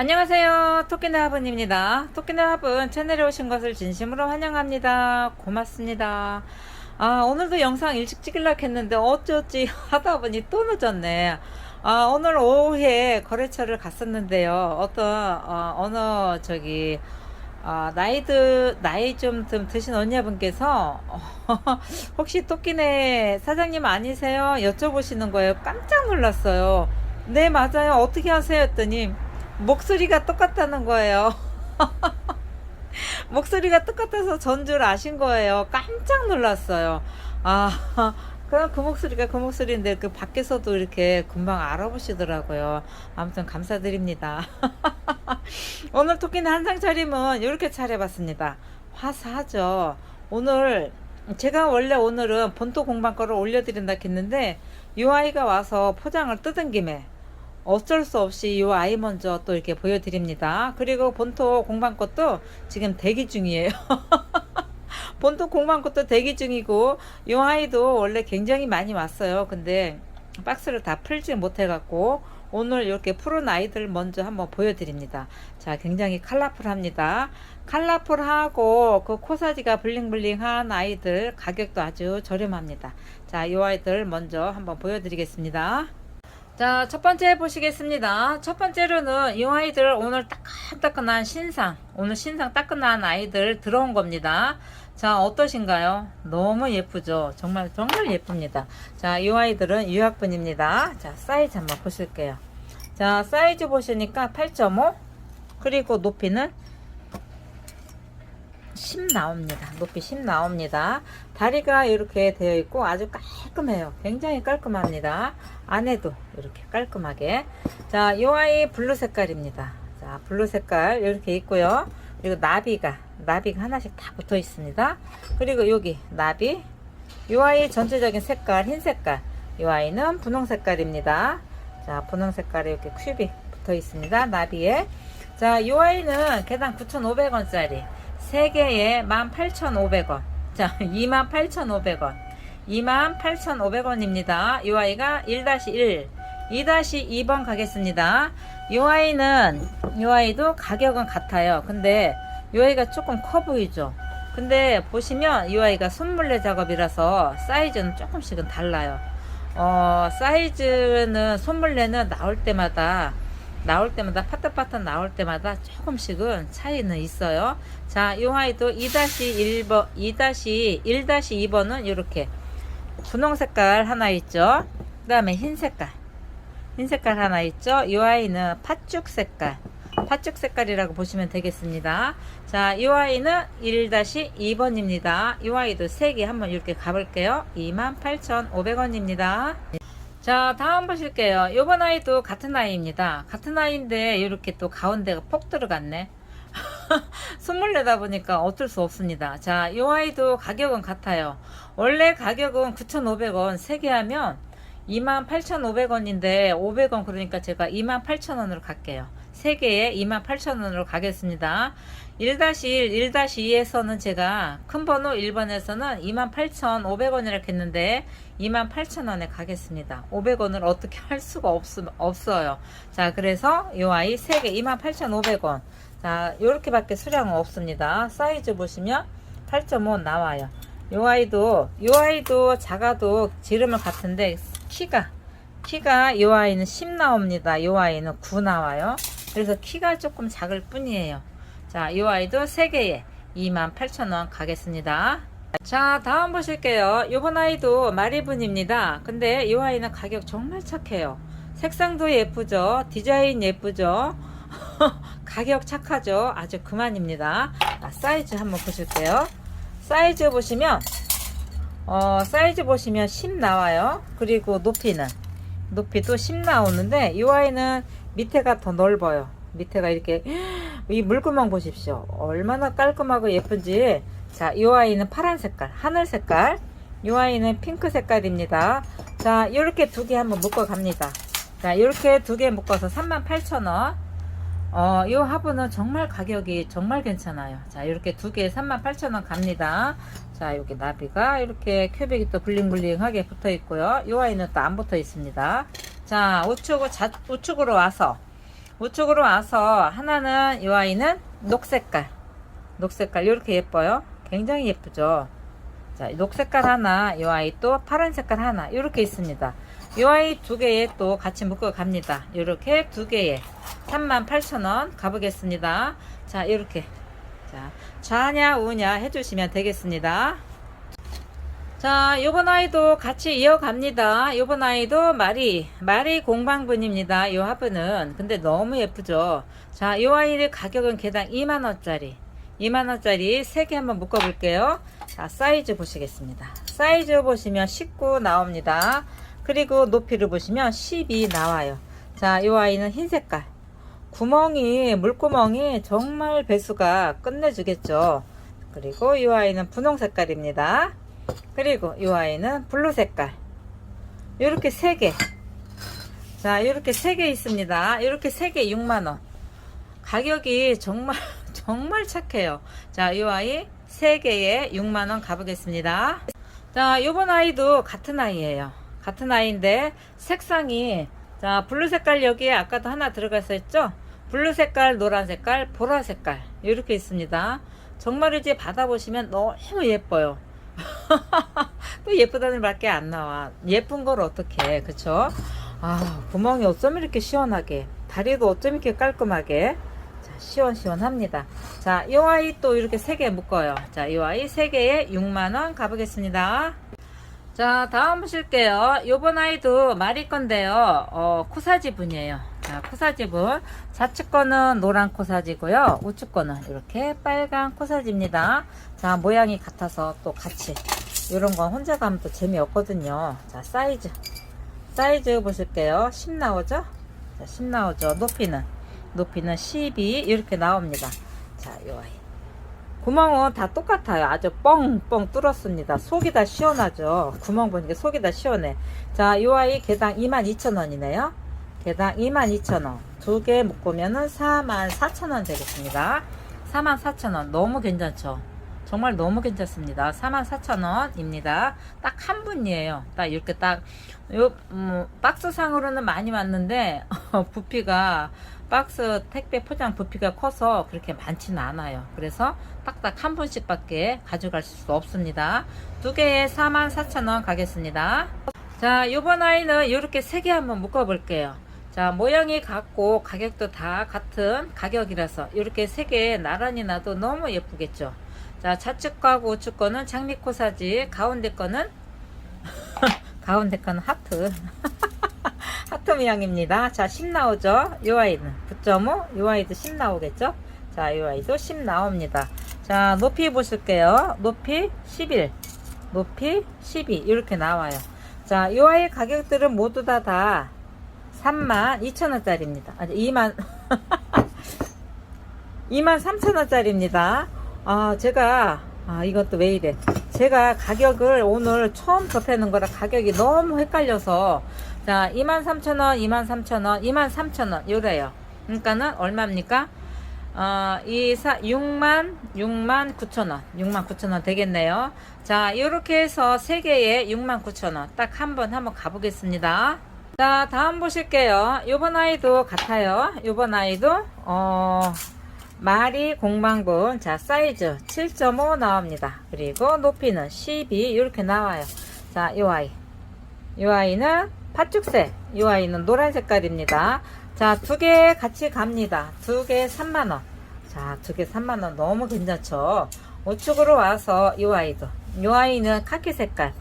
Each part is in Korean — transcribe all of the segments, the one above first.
안녕하세요. 토끼네 화분입니다. 토끼네 화분 채널에 오신 것을 진심으로 환영합니다. 고맙습니다. 아, 오늘도 영상 일찍 찍으려고 했는데 어쩌지 하다 보니 또 늦었네. 아, 오늘 오후에 거래처를 갔었는데요. 어떤, 어, 어느, 저기, 아, 나이드, 나이 좀, 좀 드신 언니분께서, 혹시 토끼네 사장님 아니세요? 여쭤보시는 거예요. 깜짝 놀랐어요. 네, 맞아요. 어떻게 하세요? 했더니, 목소리가 똑같다는 거예요. 목소리가 똑같아서 전줄 아신 거예요. 깜짝 놀랐어요. 아, 그럼 그 목소리가 그 목소리인데 그 밖에서도 이렇게 금방 알아보시더라고요. 아무튼 감사드립니다. 오늘 토끼는 한상 차림은 이렇게 차려봤습니다. 화사하죠. 오늘 제가 원래 오늘은 본토 공방 거를 올려드린다 했는데 이 아이가 와서 포장을 뜯은 김에 어쩔 수 없이 이 아이 먼저 또 이렇게 보여드립니다. 그리고 본토 공방 것도 지금 대기 중이에요. 본토 공방 것도 대기 중이고 이 아이도 원래 굉장히 많이 왔어요. 근데 박스를 다 풀지 못해갖고 오늘 이렇게 푸른 아이들 먼저 한번 보여드립니다. 자, 굉장히 컬러풀합니다. 컬러풀하고 그 코사지가 블링블링한 아이들 가격도 아주 저렴합니다. 자, 이 아이들 먼저 한번 보여드리겠습니다. 자, 첫 번째 보시겠습니다. 첫 번째로는 이 아이들 오늘 따끈따끈한 신상, 오늘 신상 따끈한 아이들 들어온 겁니다. 자, 어떠신가요? 너무 예쁘죠? 정말, 정말 예쁩니다. 자, 이 아이들은 유학분입니다. 자, 사이즈 한번 보실게요. 자, 사이즈 보시니까 8.5, 그리고 높이는 10 나옵니다. 높이 10 나옵니다. 다리가 이렇게 되어 있고 아주 깔끔해요. 굉장히 깔끔합니다. 안에도 이렇게 깔끔하게. 자, 이 아이 블루 색깔입니다. 자, 블루 색깔 이렇게 있고요. 그리고 나비가 나비가 하나씩 다 붙어 있습니다. 그리고 여기 나비. 이 아이 전체적인 색깔 흰 색깔. 이 아이는 분홍 색깔입니다. 자, 분홍 색깔에 이렇게 큐빅 붙어 있습니다. 나비에. 자, 이 아이는 개당 9,500원짜리. 3개에 18,500원. 자, 28,500원. 28,500원입니다. 이 아이가 1-1, 2-2번 가겠습니다. 이 아이는, 이 아이도 가격은 같아요. 근데 이 아이가 조금 커 보이죠? 근데 보시면 이 아이가 손물레 작업이라서 사이즈는 조금씩은 달라요. 어, 사이즈는 손물레는 나올 때마다 나올 때마다 파릇파릇 나올 때마다 조금씩은 차이는 있어요. 자, 이 아이도 2-1번, 2-1-2번은 이렇게 분홍 색깔 하나 있죠. 그 다음에 흰 색깔. 흰 색깔 하나 있죠. 이 아이는 팥죽 색깔. 팥죽 색깔이라고 보시면 되겠습니다. 자, 이 아이는 1-2번입니다. 이 아이도 3개 한번 이렇게 가볼게요. 28,500원입니다. 자, 다음 보실게요. 요번 아이도 같은 아이입니다. 같은 아이인데 이렇게 또 가운데가 폭 들어갔네. 선물 내다 보니까 어쩔 수 없습니다. 자, 이 아이도 가격은 같아요. 원래 가격은 9,500원 3개 하면 28,500원인데 500원 그러니까 제가 28,000원으로 갈게요. 3개에 28,000원으로 가겠습니다. 1-1, 1-2에서는 제가 큰 번호 1번에서는 28,500원 이라고 했는데 28,000원에 가겠습니다. 500원을 어떻게 할 수가 없, 없어요. 자, 그래서 이 아이 3개 28,500원. 자, 요렇게 밖에 수량은 없습니다. 사이즈 보시면 8.5 나와요. 요 아이도, 요 아이도 작아도 지름을 같은데 키가, 키가 요 아이는 10 나옵니다. 요 아이는 9 나와요. 그래서 키가 조금 작을 뿐이에요. 자, 이 아이도 3개에 28,000원 가겠습니다. 자, 다음 보실게요. 이번 아이도 마리분입니다. 근데 이 아이는 가격 정말 착해요. 색상도 예쁘죠? 디자인 예쁘죠? 가격 착하죠? 아주 그만입니다. 자, 사이즈 한번 보실게요. 사이즈 보시면, 어, 사이즈 보시면 10 나와요. 그리고 높이는, 높이도 10 나오는데, 이 아이는 밑에가 더 넓어요. 밑에가 이렇게 이 물구멍 보십시오. 얼마나 깔끔하고 예쁜지. 자, 이 아이는 파란 색깔, 하늘 색깔. 이 아이는 핑크 색깔입니다. 자, 이렇게 두 개 한번 묶어 갑니다. 자, 이렇게 두 개 묶어서 38,000원. 어, 이 화분은 정말 가격이 정말 괜찮아요. 자, 이렇게 두 개에 38,000원 갑니다. 자, 여기 나비가 이렇게 큐빅이 또 블링블링하게 붙어 있고요. 이 아이는 또 안 붙어 있습니다. 자, 우측, 자, 우측으로 와서 우측으로 와서 하나는 이 아이는 녹색깔. 녹색깔 이렇게 예뻐요. 굉장히 예쁘죠. 자, 녹색깔 하나, 이 아이 또 파란 색깔 하나 이렇게 있습니다. 이 아이 두 개에 또 같이 묶어 갑니다. 이렇게 두 개에 38,000원 가보겠습니다. 자, 이렇게 자, 좌냐 우냐 해주시면 되겠습니다. 자, 요번 아이도 같이 이어갑니다. 요번 아이도 마리, 마리 공방분입니다. 요 화분은. 근데 너무 예쁘죠? 자, 요 아이의 가격은 개당 2만원짜리. 2만원짜리 3개 한번 묶어볼게요. 자, 사이즈 보시겠습니다. 사이즈 보시면 19 나옵니다. 그리고 높이를 보시면 12 나와요. 자, 요 아이는 흰 색깔. 구멍이, 물구멍이 정말 배수가 끝내주겠죠. 그리고 이 아이는 분홍 색깔입니다. 그리고 이 아이는 블루 색깔. 이렇게 세 개. 자, 이렇게 세개 있습니다. 이렇게 세개 6만원. 가격이 정말, 정말 착해요. 자, 이 아이 세 개에 6만원 가보겠습니다. 자, 요번 아이도 같은 아이예요. 같은 아이인데 색상이 자, 블루 색깔 여기에 아까도 하나 들어가서 했죠? 블루 색깔, 노란 색깔, 보라 색깔 이렇게 있습니다. 정말 이제 받아보시면 너무 예뻐요. 또 예쁘다는 말밖에 안 나와. 예쁜 걸 어떻게 해, 그쵸? 아, 구멍이 어쩜 이렇게 시원하게, 다리도 어쩜 이렇게 깔끔하게. 자, 시원시원합니다. 자, 이 아이 또 이렇게 세 개 묶어요. 자, 이 아이 세 개에 6만원 가보겠습니다. 자, 다음 보실게요. 요번 아이도 마리 건데요. 어, 코사지 분이에요. 자, 코사지 분. 좌측 거는 노란 코사지고요. 우측 거는 이렇게 빨간 코사지입니다. 자, 모양이 같아서 또 같이. 이런 건 혼자 가면 또 재미없거든요. 자, 사이즈. 사이즈 보실게요. 10 나오죠? 자, 10 나오죠. 높이는. 높이는 12. 이렇게 나옵니다. 자, 요 아이. 구멍은 다 똑같아요. 아주 뻥뻥 뚫었습니다. 속이 다 시원하죠. 구멍 보니까 속이 다 시원해. 자, 이 아이 개당 22,000원이네요. 개당 22,000원. 두 개 묶으면은 44,000원 되겠습니다. 44,000원. 너무 괜찮죠? 정말 너무 괜찮습니다. 44,000원입니다. 딱 한 분이에요. 딱 이렇게 딱, 요, 음, 박스상으로는 많이 왔는데, 부피가, 박스 택배 포장 부피가 커서 그렇게 많지는 않아요. 그래서 딱딱 한 분씩 밖에 가져갈 수 없습니다. 두 개에 44,000원 가겠습니다. 자, 요번 아이는 이렇게 세 개 한번 묶어 볼게요. 자, 모양이 같고 가격도 다 같은 가격이라서 이렇게 세 개 나란히 놔도 너무 예쁘겠죠. 자, 좌측 거하고 우측 거는 장미 코사지, 가운데 거는 가운데 거는 하트. 하트 모양입니다. 자, 10 나오죠? 이 아이는 9.5, 이 아이도 10 나오겠죠? 자, 이 아이도 10 나옵니다. 자, 높이 보실게요. 높이 11, 높이 12 이렇게 나와요. 자, 이 아이 가격들은 모두 다다 3만 2천원짜리입니다. 아니, 2만 2만 3천원짜리입니다. 아, 제가 아, 이것도 왜 이래? 제가 가격을 오늘 처음 접해는 거라 가격이 너무 헷갈려서 자, 23,000원, 23,000원, 23,000원 요래요. 그러니까는 얼마입니까? 어, 이 사, 6만, 6만 9천원, 6만 9천원 되겠네요. 자, 이렇게 해서 3개에 6만 9천원. 딱 한 번, 한번 가보겠습니다. 자, 다음 보실게요. 요번 아이도 같아요. 요번 아이도, 어, 마리 공방분. 자, 사이즈 7.5 나옵니다. 그리고 높이는 12, 이렇게 나와요. 자, 요 아이. 요 아이는 팥죽색. 이 아이는 노란 색깔입니다. 자, 두 개 같이 갑니다. 두 개 3만원. 자, 두 개 3만원. 너무 괜찮죠? 우측으로 와서 이 아이도. 이 아이는 카키 색깔.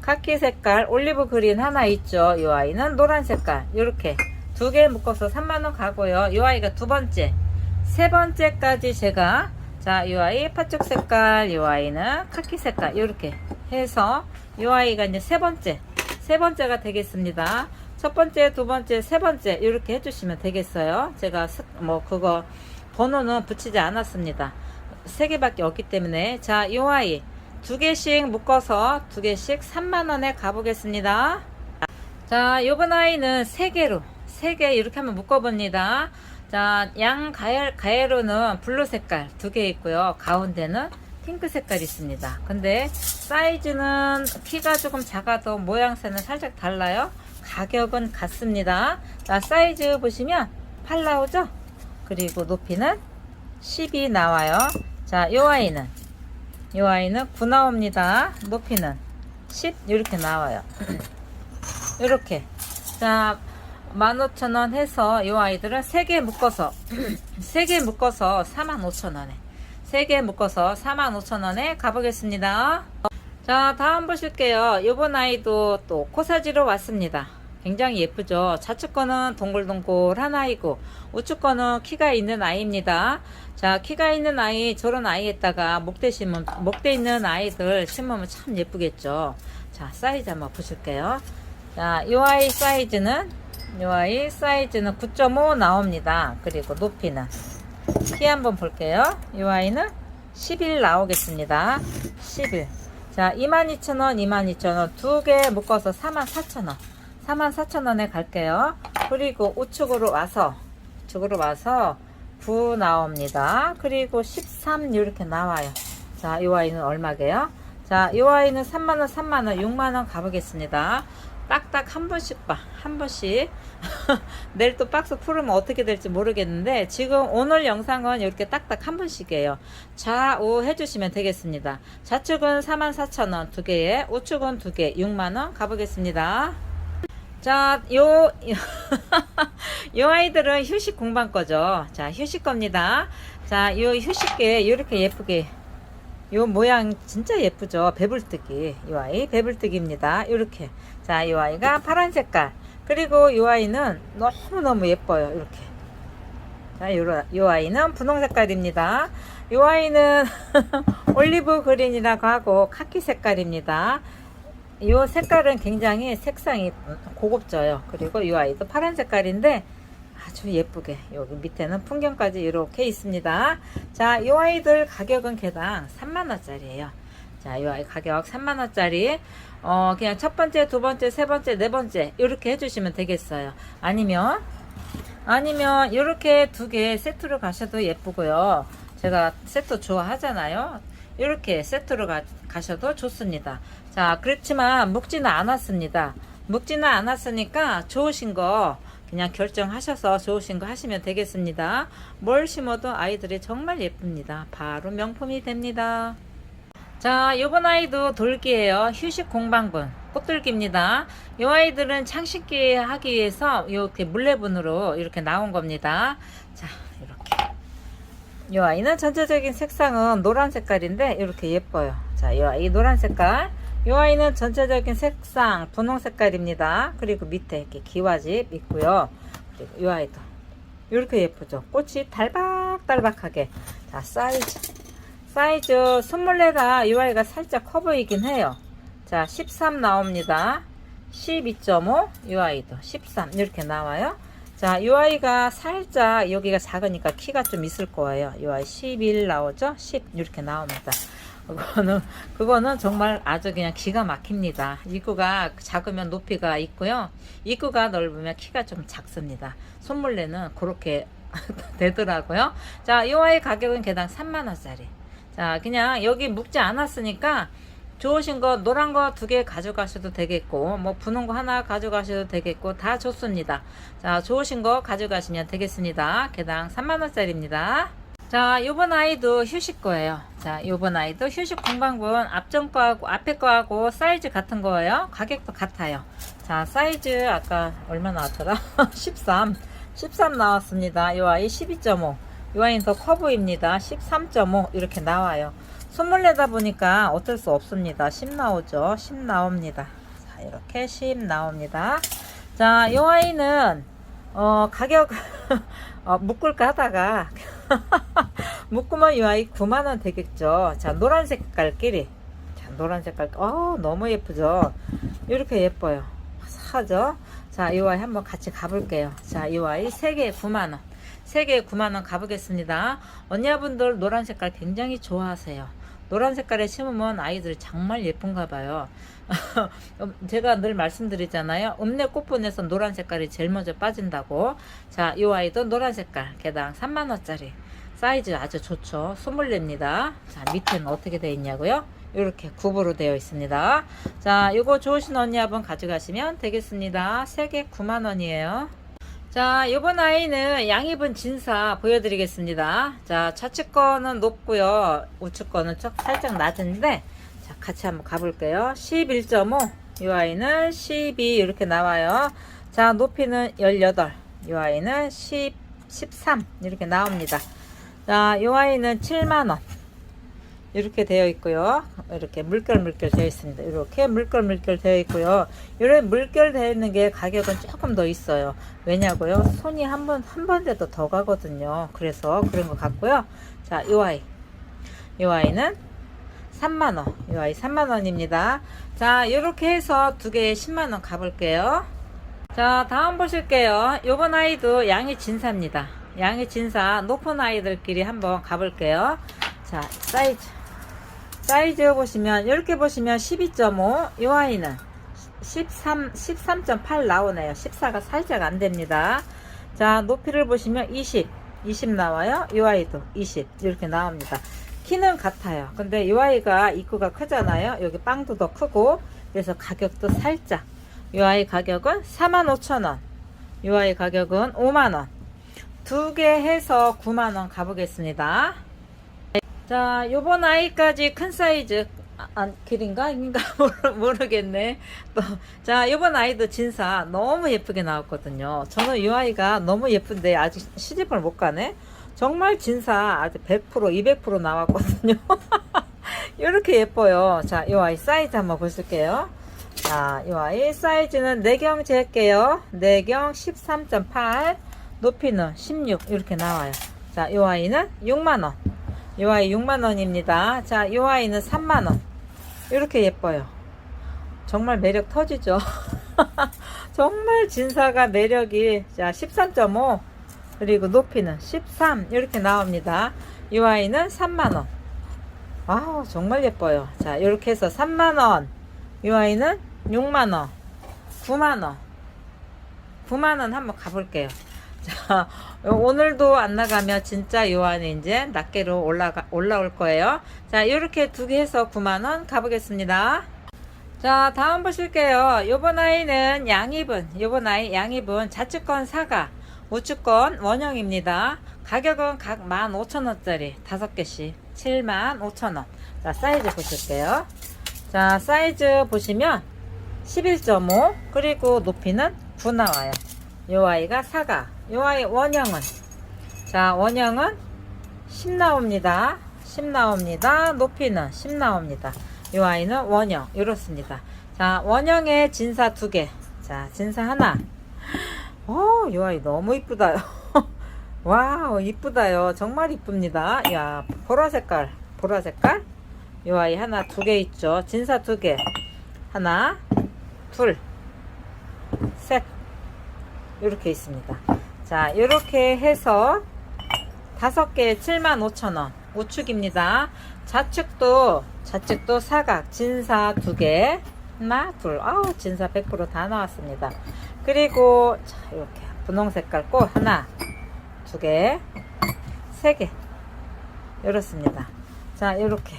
카키 색깔 올리브 그린 하나 있죠? 이 아이는 노란 색깔. 이렇게 두 개 묶어서 3만원 가고요. 이 아이가 두 번째. 세 번째까지 제가 자, 이 아이 팥죽 색깔, 이 아이는 카키 색깔. 이렇게 해서 이 아이가 이제 세 번째. 세 번째가 되겠습니다. 첫 번째, 두 번째, 세 번째 이렇게 해주시면 되겠어요. 제가 스- 뭐 그거 번호는 붙이지 않았습니다. 세 개밖에 없기 때문에 자, 이 아이 두 개씩 묶어서 두 개씩 3만 원에 가보겠습니다. 자, 요번 아이는 세 개로 세 개 이렇게 한번 묶어봅니다. 자, 양 가열, 가해로는 블루 색깔 두 개 있고요. 가운데는 핑크 색깔이 있습니다. 근데 사이즈는 키가 조금 작아도 모양새는 살짝 달라요. 가격은 같습니다. 자, 사이즈 보시면 8 나오죠? 그리고 높이는 10이 나와요. 자, 요 아이는 요 아이는 9 나옵니다. 높이는 10 이렇게 나와요. 이렇게. 자, 15,000원 해서 요 아이들은 3개 묶어서 3개 묶어서 45,000원에 3개 묶어서 45,000원에 가보겠습니다. 자, 다음 보실게요. 요번 아이도 또 코사지로 왔습니다. 굉장히 예쁘죠. 좌측 거는 동글동글한 아이고 우측 거는 키가 있는 아이입니다. 자, 키가 있는 아이 저런 아이에다가 목대 심으면 목대 있는 아이들 심으면 참 예쁘겠죠. 자, 사이즈 한번 보실게요. 자, 요 아이 사이즈는 요 아이 사이즈는 9.5 나옵니다. 그리고 높이는 키 한번 볼게요. 요 아이는 11 나오겠습니다. 11. 자, 22,000원, 22,000원 두 개 묶어서 44,000원. 44,000원에 갈게요. 그리고 우측으로 와서 우측으로 와서 9 나옵니다. 그리고 13 이렇게 나와요. 자, 이 아이는 얼마게요? 자, 이 아이는 3만원, 3만원, 6만원 가보겠습니다. 딱딱 한 번씩 봐. 한 번씩. 내일 또 박스 풀으면 어떻게 될지 모르겠는데, 지금 오늘 영상은 이렇게 딱딱 한 번씩이에요. 좌우 해주시면 되겠습니다. 좌측은 44,000원 두 개에, 우측은 두 개, 6만원 가보겠습니다. 자, 요, 요 아이들은 휴식 공방 거죠. 자, 휴식 겁니다. 자, 요 휴식계 이렇게 예쁘게 요 모양 진짜 예쁘죠. 배불뜨기. 요 아이 배불뜨기입니다. 이렇게. 자, 요 아이가 파란 색깔. 그리고 요 아이는 너무너무 예뻐요. 이렇게. 자, 요, 요 아이는 분홍 색깔입니다. 요 아이는 올리브 그린이라고 하고 카키 색깔입니다. 요 색깔은 굉장히 색상이 고급져요. 그리고 이 아이도 파란 색깔인데 아주 예쁘게 여기 밑에는 풍경까지 이렇게 있습니다. 자, 이 아이들 가격은 개당 3만원짜리예요. 자, 이 아이 가격 3만원짜리. 어, 그냥 첫 번째, 두 번째, 세 번째, 네 번째 이렇게 해주시면 되겠어요. 아니면 아니면 이렇게 두 개 세트로 가셔도 예쁘고요. 제가 세트 좋아하잖아요. 이렇게 세트로 가, 가셔도 좋습니다. 자, 그렇지만 묵지는 않았습니다. 묵지는 않았으니까 좋으신 거 그냥 결정하셔서 좋으신 거 하시면 되겠습니다. 뭘 심어도 아이들이 정말 예쁩니다. 바로 명품이 됩니다. 자, 요번 아이도 돌기예요. 휴식 공방분. 꽃돌기입니다. 요 아이들은 창식기 하기 위해서 이렇게 물레분으로 이렇게 나온 겁니다. 자, 이렇게. 이 아이는 전체적인 색상은 노란 색깔인데 이렇게 예뻐요. 자, 이 아이 노란 색깔. 이 아이는 전체적인 색상 분홍 색깔입니다. 그리고 밑에 이렇게 기와집 있고요. 그리고 이 아이도 이렇게 예쁘죠. 꽃이 달박달박하게. 자, 사이즈. 사이즈 손물레가 이 아이가 살짝 커 보이긴 해요. 자, 13 나옵니다. 12.5, 이 아이도 13 이렇게 나와요. 자, 이 아이가 살짝 여기가 작으니까 키가 좀 있을 거예요. 이 아이 11 나오죠? 10 이렇게 나옵니다. 그거는 그거는 정말 아주 그냥 기가 막힙니다. 입구가 작으면 높이가 있고요. 입구가 넓으면 키가 좀 작습니다. 손물레는 그렇게 되더라고요. 자, 이 아이 가격은 개당 3만 원짜리. 자, 그냥 여기 묶지 않았으니까 좋으신 거 노란 거 두 개 가져가셔도 되겠고 뭐 분홍 거 하나 가져가셔도 되겠고 다 좋습니다. 자, 좋으신 거 가져가시면 되겠습니다. 개당 3만 원짜리입니다. 자, 요번 아이도 휴식 거예요. 자, 요번 아이도 휴식 공방분 앞전 거하고 앞에 거하고 사이즈 같은 거예요. 가격도 같아요. 자, 사이즈 아까 얼마 나왔더라? 13. 13 나왔습니다. 요 아이 12.5. 요 아이는 더 커 보입니다. 13.5 이렇게 나와요. 손물 내다 보니까 어쩔 수 없습니다. 10 나오죠. 10 나옵니다. 자, 이렇게 10 나옵니다. 자, 요 아이는 어, 가격 어, 묶을까 하다가 묶으면 이 아이 9만원 되겠죠. 자, 노란 색깔 끼리. 자, 노란 색깔. 어, 너무 예쁘죠. 이렇게 예뻐요. 화사하죠? 자, 이 아이 한번 같이 가볼게요. 자, 이 아이 3개에 9만원. 3개에 9만원 가보겠습니다. 언니분들 노란 색깔 굉장히 좋아하세요. 노란 색깔에 심으면 아이들이 정말 예쁜가 봐요. 제가 늘 말씀드리잖아요. 읍내 꽃분에서 노란 색깔이 제일 먼저 빠진다고. 자, 이 아이도 노란 색깔 개당 3만원짜리. 사이즈 아주 좋죠. 소물레입니다. 자, 밑에는 어떻게 되어 있냐고요? 이렇게 굽으로 되어 있습니다. 자, 이거 좋으신 언니 한번 가져가시면 되겠습니다. 3개 9만원이에요. 자, 요번 아이는 양입은 진사 보여드리겠습니다. 자, 좌측 거는 높고요. 우측 거는 좀 살짝 낮은데, 자, 같이 한번 가볼게요. 11.5. 이 아이는 12 이렇게 나와요. 자, 높이는 18. 이 아이는 10, 13 이렇게 나옵니다. 자, 이 아이는 7만원. 이렇게 되어 있고요. 이렇게 물결 물결 되어 있습니다. 이렇게 물결 물결 되어 있고요. 이런 물결 되어 있는 게 가격은 조금 더 있어요. 왜냐고요? 손이 한 번 한 번에도 더 가거든요. 그래서 그런 것 같고요. 자, 이 아이. 이 아이는 3만 원. 이 아이 3만 원입니다. 자, 이렇게 해서 두 개에 10만 원 가볼게요. 자, 다음 보실게요. 요번 아이도 양이 진사입니다. 양이 진사 높은 아이들끼리 한번 가볼게요. 자, 사이즈. 사이즈 보시면 이렇게 보시면 12.5, 이 아이는 13, 13.8 나오네요. 14가 살짝 안 됩니다. 자, 높이를 보시면 20, 20 나와요. 이 아이도 20 이렇게 나옵니다. 키는 같아요. 근데 이 아이가 입구가 크잖아요. 여기 빵도 더 크고 그래서 가격도 살짝. 이 아이 가격은 45,000원. 이 아이 가격은 5만원. 두 개 해서 9만원 가보겠습니다. 자, 요번 아이까지 큰 사이즈 아, 아, 길인가? 인가 모르, 모르 겠네. 또, 자, 요번 아이도 진사 너무 예쁘게 나왔거든요. 저는 이 아이가 너무 예쁜데 아직 시집을 못 가네. 정말 진사 아주 100% 200% 나왔거든요. 이렇게 예뻐요. 자, 이 아이 사이즈 한번 보실게요. 자, 이 아이 사이즈는 내경 재게요. 내경 13.8, 높이는 16 이렇게 나와요. 자, 이 아이는 6만 원. 이 아이 6만원입니다. 자, 이 아이는 3만원. 이렇게 예뻐요. 정말 매력 터지죠? 정말 진사가 매력이, 자, 13.5. 그리고 높이는 13. 이렇게 나옵니다. 이 아이는 3만원. 아우, 정말 예뻐요. 자, 이렇게 해서 3만원. 이 아이는 6만원. 9만원. 9만원 한번 가볼게요. 자, 오늘도 안 나가면 진짜 요한이 이제 낱개로 올라가, 올라올 거예요. 자, 이렇게 두 개 해서 9만원 가보겠습니다. 자, 다음 보실게요. 요번 아이는 양입은, 요번 아이 양입은 좌측건 사과, 우측건 원형입니다. 가격은 각 15,000원짜리 5개씩 75,000원. 자, 사이즈 보실게요. 자, 사이즈 보시면 11.5, 그리고 높이는 9 나와요. 요 아이가 사과, 요 아이 원형은? 자 원형은 10 나옵니다. 10 나옵니다. 높이는 10 나옵니다. 요 아이는 원형 이렇습니다. 자 원형의 진사 두 개 자 진사 하나. 어요 아이 너무 이쁘다요. 와우 이쁘다요. 정말 이쁩니다. 야 보라 색깔 보라 색깔. 요 아이 하나 두 개 있죠. 진사 두 개. 하나 둘셋 이렇게 있습니다 자, 이렇게 해서 다섯 개에 75,000원. 우측입니다. 좌측도, 좌측도 사각, 진사 두 개. 하나, 둘. 아우, 진사 100%다 나왔습니다. 그리고, 자, 이렇게 분홍 색깔 꽃 하나, 두 개, 세 개. 이렇습니다. 자, 이렇게.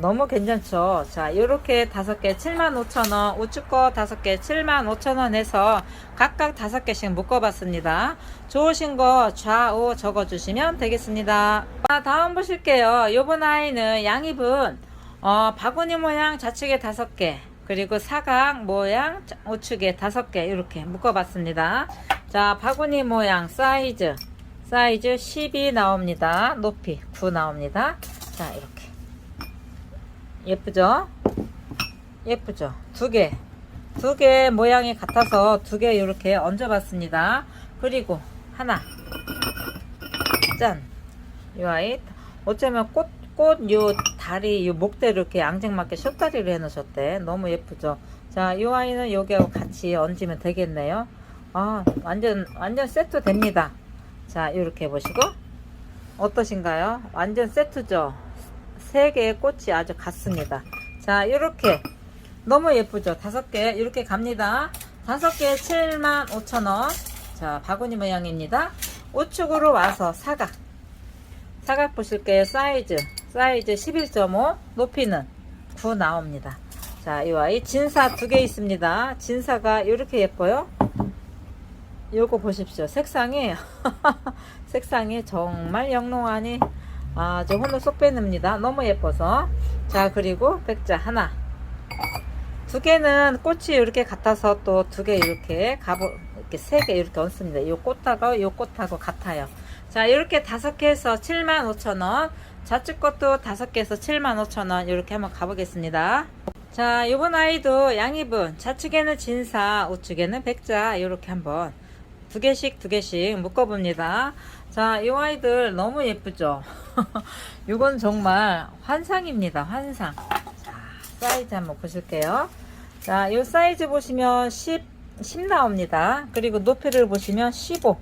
너무 괜찮죠? 자, 이렇게 다섯 개 75,000원, 우측 거 다섯 개 75,000원 해서 각각 다섯 개씩 묶어봤습니다. 좋으신 거 좌우 적어주시면 되겠습니다. 자, 다음 보실게요. 요번 아이는 양입은 어, 바구니 모양 좌측에 다섯 개, 그리고 사각 모양 우측에 다섯 개 이렇게 묶어봤습니다. 자, 바구니 모양 사이즈, 사이즈 12 나옵니다. 높이 9 나옵니다. 자, 이렇게. 예쁘죠? 예쁘죠? 두 개. 두 개 모양이 같아서 두 개 이렇게 얹어봤습니다. 그리고 하나. 짠. 이 아이. 어쩌면 꽃, 꽃, 요 다리, 요 목대로 이렇게 앙증맞게 쇼다리를 해놓으셨대. 너무 예쁘죠? 자, 이 아이는 여기하고 같이 얹으면 되겠네요. 아, 완전, 완전 세트 됩니다. 자, 이렇게 보시고. 어떠신가요? 완전 세트죠? 세 개의 꽃이 아주 같습니다. 자, 이렇게 너무 예쁘죠? 다섯 개 이렇게 갑니다. 다섯 개 7만 5천 원. 자, 바구니 모양입니다. 우측으로 와서 사각. 사각 보실게요. 사이즈. 사이즈 11.5. 높이는 9 나옵니다. 자, 이 아이 진사 두 개 있습니다. 진사가 이렇게 예뻐요. 요거 보십시오. 색상이 색상이 정말 영롱하니 아주 혼을 쏙 빼냅니다. 너무 예뻐서 자 그리고 백자 하나 두 개는 꽃이 이렇게 같아서 또 두 개 이렇게 가보 이렇게 세 개 이렇게 얹습니다. 요 꽃하고 요 꽃하고 같아요. 자 이렇게 다섯 개에서 75,000원 좌측 것도 다섯 개에서 75,000원 이렇게 한번 가보겠습니다. 자 요번 아이도 양입은 좌측에는 진사 우측에는 백자 이렇게 한번 두 개씩 두 개씩 묶어봅니다. 자, 이 아이들 너무 예쁘죠? 이건 정말 환상입니다. 환상. 자, 사이즈 한번 보실게요. 자, 이 사이즈 보시면 10, 10 나옵니다. 그리고 높이를 보시면 15.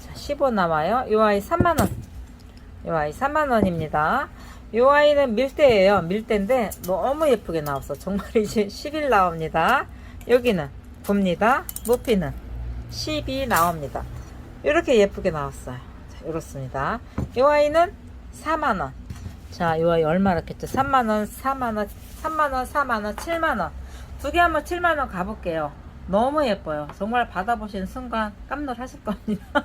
자, 15 나와요. 이 아이 3만원. 이 아이 3만원입니다. 이 아이는 밀대예요. 밀대인데 너무 예쁘게 나왔어. 정말 이제 11 나옵니다. 여기는 봅니다. 높이는 10이 나옵니다. 이렇게 예쁘게 나왔어요. 자, 이렇습니다. 이 아이는 4만원. 자, 이 아이 얼마였겠죠? 3만원, 4만원, 3만원, 4만원, 7만원. 두개 하면 7만원 가볼게요. 너무 예뻐요. 정말 받아보시는 순간 깜놀하실 겁니다.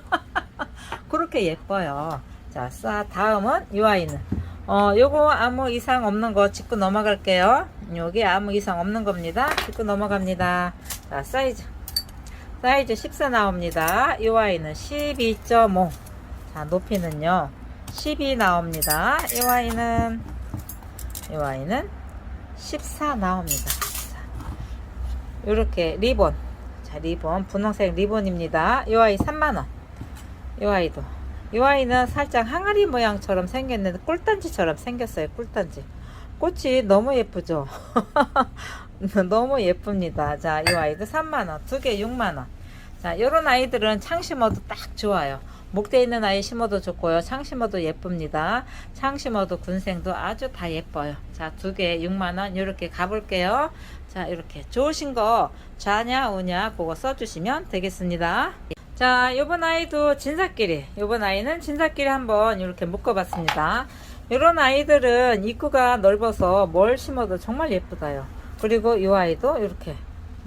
그렇게 예뻐요. 자, 싸, 다음은 이 아이는. 어, 요거 아무 이상 없는 거 짚고 넘어갈게요. 여기 아무 이상 없는 겁니다. 짚고 넘어갑니다. 자, 사이즈. 사이즈 14 나옵니다. 이 아이는 12.5. 자, 높이는요. 12 나옵니다. 이 아이는 이 아이는 14 나옵니다. 이렇게 리본. 자, 리본 분홍색 리본입니다. 이 아이 3만 원. 이 아이도. 이 아이는 살짝 항아리 모양처럼 생겼는데 꿀단지처럼 생겼어요. 꿀단지. 꽃이 너무 예쁘죠? 너무 예쁩니다. 자, 이 아이도 3만원, 두 개 6만원. 자, 요런 아이들은 창 심어도 딱 좋아요. 목대 있는 아이 심어도 좋고요. 창 심어도 예쁩니다. 창 심어도 군생도 아주 다 예뻐요. 자, 두 개 6만원, 요렇게 가볼게요. 자, 이렇게 좋으신 거 좌냐, 우냐, 그거 써주시면 되겠습니다. 자, 요번 아이도 진사끼리. 요번 아이는 진사끼리 한번 이렇게 묶어봤습니다. 이런 아이들은 입구가 넓어서 뭘 심어도 정말 예쁘다요. 그리고 이 아이도 이렇게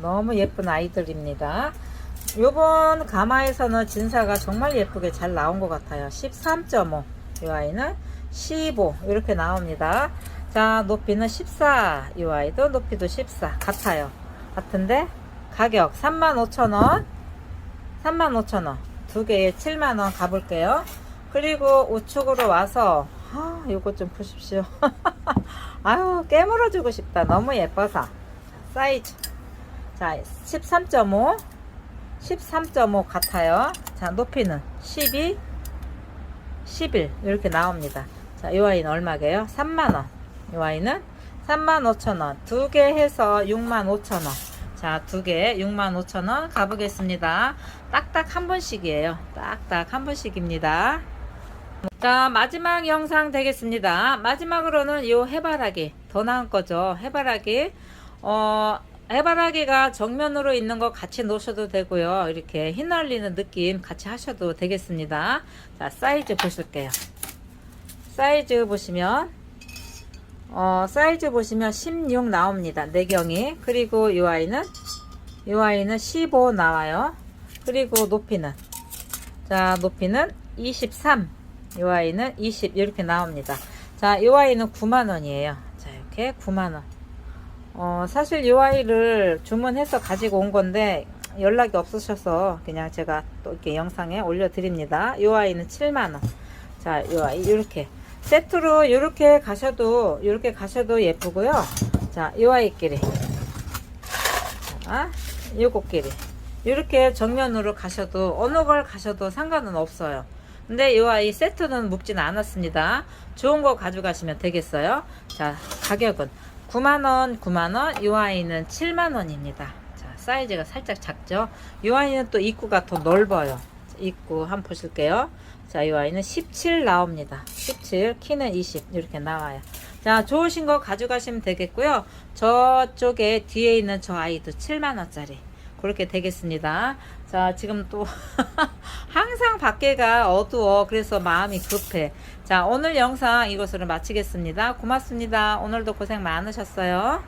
너무 예쁜 아이들입니다. 요번 가마에서는 진사가 정말 예쁘게 잘 나온 것 같아요. 13.5. 이 아이는 15. 이렇게 나옵니다. 자, 높이는 14. 이 아이도 높이도 14. 같아요. 같은데 가격 35,000원. 35,000원. 두 개에 7만원 가볼게요. 그리고 우측으로 와서 아, 요거 좀 보십시오. 아유, 깨물어 주고 싶다. 너무 예뻐서. 자, 사이즈. 자, 13.5. 13.5 같아요. 자, 높이는 12, 11. 이렇게 나옵니다. 자, 이 아이는 얼마게요? 3만원. 이 아이는 35,000원. 두 개 해서 65,000원. 자, 두 개 65,000원 가보겠습니다. 딱딱 한 번씩이에요. 딱딱 한 번씩입니다. 자 마지막 영상 되겠습니다. 마지막으로는 요 해바라기 더 나은 거죠. 해바라기. 어 해바라기가 정면으로 있는 거 같이 놓으셔도 되고요. 이렇게 휘날리는 느낌 같이 하셔도 되겠습니다. 자 사이즈 보실게요. 사이즈 보시면 어 사이즈 보시면 16 나옵니다. 내경이. 그리고 이 아이는 이 아이는 15 나와요. 그리고 높이는 자 높이는 23 이 아이는 20 이렇게 나옵니다. 자, 이 아이는 9만 원이에요. 자, 이렇게 9만 원. 어, 사실 이 아이를 주문해서 가지고 온 건데 연락이 없으셔서 그냥 제가 또 이렇게 영상에 올려드립니다. 이 아이는 7만 원. 자, 이 아이 이렇게 세트로 이렇게 가셔도 이렇게 가셔도 예쁘고요. 자, 이 아이끼리. 자, 요거끼리. 이렇게 정면으로 가셔도 어느 걸 가셔도 상관은 없어요. 근데 이 아이 세트는 묶지는 않았습니다. 좋은 거 가져가시면 되겠어요. 자, 가격은 9만원, 9만원, 이 아이는 7만원입니다. 자, 사이즈가 살짝 작죠? 이 아이는 또 입구가 더 넓어요. 입구 한번 보실게요. 자, 이 아이는 17 나옵니다. 17, 키는 20 이렇게 나와요. 자, 좋으신 거 가져가시면 되겠고요. 저쪽에 뒤에 있는 저 아이도 7만원짜리. 그렇게 되겠습니다. 자, 지금 또 항상 밖에가 어두워. 그래서 마음이 급해. 자, 오늘 영상 이것으로 마치겠습니다. 고맙습니다. 오늘도 고생 많으셨어요.